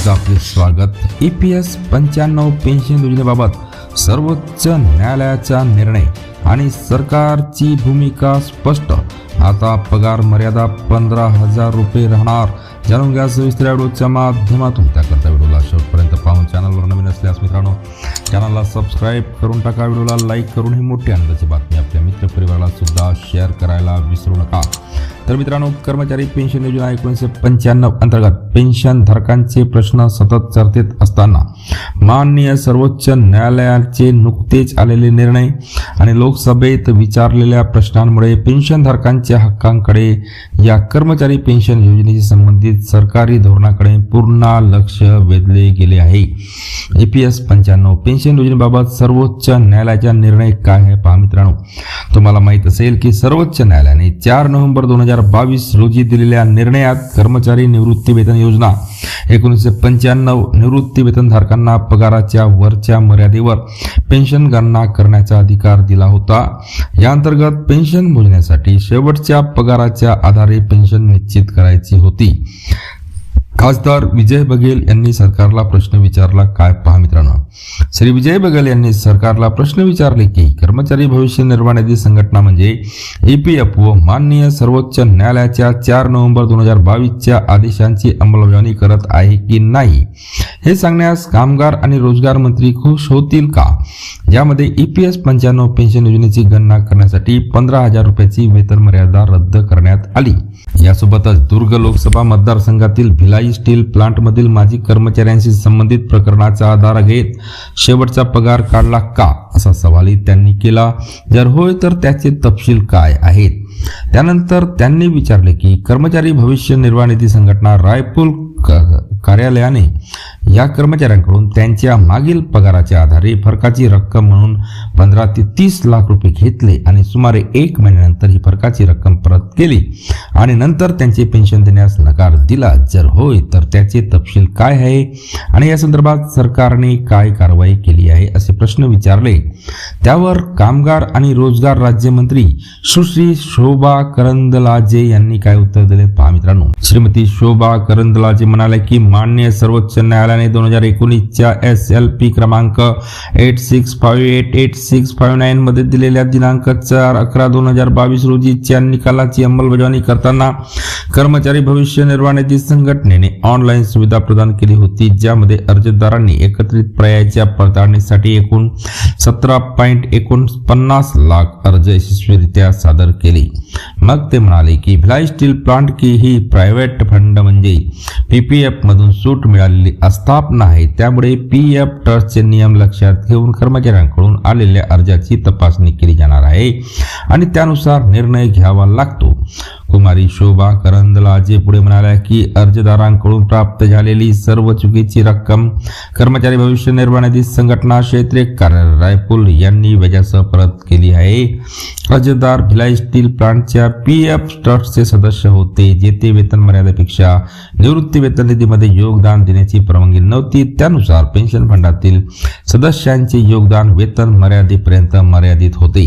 न्यूजमध्ये आपले स्वागत. ई पी एस पंच्याण्णव पेन्शन योजनेबाबत सर्वोच्च न्यायालयाचा निर्णय आणि सरकारची भूमिका स्पष्ट. आता पगार मर्यादा पंधरा हजार रुपये राहणार. जाणून घ्या सविस्तर व्हिडिओच्या माध्यमातून. त्याकरता व्हिडिओला शेवटपर्यंत पाहून चॅनलवर नवीन असल्यास मित्रांनो चॅनलला सबस्क्राईब करून टाका. व्हिडिओला लाईक करून ही मोठी आनंदाची बातमी आपल्या मित्रपरिवाराला सुद्धा शेअर करायला विसरू नका. तर मित्रांनो कर्मचारी पेन्शन योजना एकोणीसशे पंच्याण्णव अंतर्गत पेन्शन धारकांचे प्रश्न सतत चर्चेत असताना माननीय सर्वोच्च न्यायालयाचे नुकतेच आलेले निर्णय आणि लोकसभेत विचारलेल्या प्रश्नांमुळे पेन्शन धारकांच्या हक्कांकडे या कर्मचारी पेन्शन योजनेशी संबंधित सरकारी धोरणाकडे पूर्ण लक्ष वेधले गेले आहे. ए पी एस पंच्याण्णव पेन्शन योजनेबाबत सर्वोच्च न्यायालयाचा निर्णय काय आहे पहा मित्रांनो. तुम्हाला माहीत असेल की सर्वोच्च न्यायालयाने चार नोव्हेंबर दोन हजार बावीस रोजी दिलेल्या निर्णयात कर्मचारी निवृत्ती वेतन योजना एकोणीसशे पंच्याण्णव निवृत्ती वेतनधारकांना पगाराच्या वरच्या मर्यादेवर पेन्शन गणना करण्याचा अधिकार दिला होता. या अंतर्गत पेन्शन मोजण्यासाठी शेवटच्या पगाराच्या आधारे पेन्शन निश्चित करायची होती. खासदार विजय बघेल यांनी सरकारला प्रश्न विचारला काय पहा मित्रांनो. श्री विजय बघेल यांनी सरकारला प्रश्न विचारले की कर्मचारी भविष्य निर्वाह निधी संघटना म्हणजे ईपीएफओ माननीय सर्वोच्च न्यायालयाच्या चार नोव्हेंबर दोन हजार बावीसच्या आदेशांची अंमलबजावणी करत आहे की नाही? हे सांगण्यास कामगार आणि रोजगार मंत्री खुश होतील का? यामध्ये एस पंच्याण्णव पेन्शन योजनेची गणना करण्यासाठी पंधरा हजार रुपयाची वेतन मर्यादा रद्द करण्यात आली. यासोबतच दुर्ग लोकसभा मतदारसंघातील भिलाई स्टील प्लांटमधील माजी कर्मचाऱ्यांशी संबंधित प्रकरणाचा आधार घेत शेवटचा पगार काढला का असा सवालही त्यांनी केला. जर होय तर त्याचे तपशील काय आहेत? त्यानंतर त्यांनी विचारले की कर्मचारी भविष्य निर्वाह निधी संघटना रायपूर क- कार्यालयाने या कर्मचाऱ्यांकडून त्यांच्या मागील पगाराच्या आधारे फरकाची रक्कम म्हणून पंधरा ते तीस लाख रुपये घेतले आणि सुमारे एक महिन्यानंतर ही फरकाची रक्कम परत केली. आणि नंतर त्यांचे पेन्शन देण्यास नकार दिला. जर होय तर त्याचे तपशील काय आहे? आणि या संदर्भात सरकारने काय कारवाई केली आहे असे प्रश्न विचारले. त्यावर कामगार आणि रोजगार राज्यमंत्री सुश्री शोभा करंदलाजे यांनी काय उत्तर दिले? पहा मित्रांनो. श्रीमती शोभा करंदलाजे म्हणाले की मान्य सर्वोच्च न्यायालयाने दोन हजार एकोणीसच्या एस एल पी क्रमांक eight six five eight eight six five nine मध्ये दिलेल्या दिनांक चार अकरा दोन हजार बावीस रोजीच्या निकालाची अंमलबजावणी करताना कर्मचारी भविष्य निर्वाह निधी संघटनेने ऑनलाईन सुविधा प्रदान केली होती ज्यामध्ये अर्जदारांनी एकत्रित पर्यायाच्या पडताळणीसाठी एकूण सतरा पॉईंट एकोणपन्नास लाख अर्ज यशस्वीरित्या सादर केले. मग ते म्हणाले की भिलाई स्टील प्लांट की ही प्रायव्हेट फंड म्हणजे पीपीएफ मधून सूट मिळालेली असता स्थापना आहे त्यामुळे पी एफ ट्रस्टचे नियम लक्षात घेऊन कर्मचाऱ्यांकडून आलेल्या अर्जाची तपासणी केली जाणार आहे. आणि त्यानुसार निर्णय घ्यावा लागतो. कुमारी शोभा करंदलाजे पुढे म्हणाल्या की अर्जदारांकडून प्राप्त झालेली सर्व चुकीची रक्कम कर्मचारी भविष्य निर्वाह निधी संघटना क्षेत्रे कार्यालय रायपूर यांनी व्याजासह परत केली आहे. अर्जदार भिलाई स्टील प्लांटच्या पी एफ ट्रस्टचे सदस्य होते जेथे वेतन मर्यादेपेक्षा निवृत्ती वेतन निधीमध्ये योगदान देण्याची परवानगी नव्हती. त्यानुसार पेन्शन फंडातील सदस्यांचे योगदान वेतन मर्यादेपर्यंत मर्यादित होते.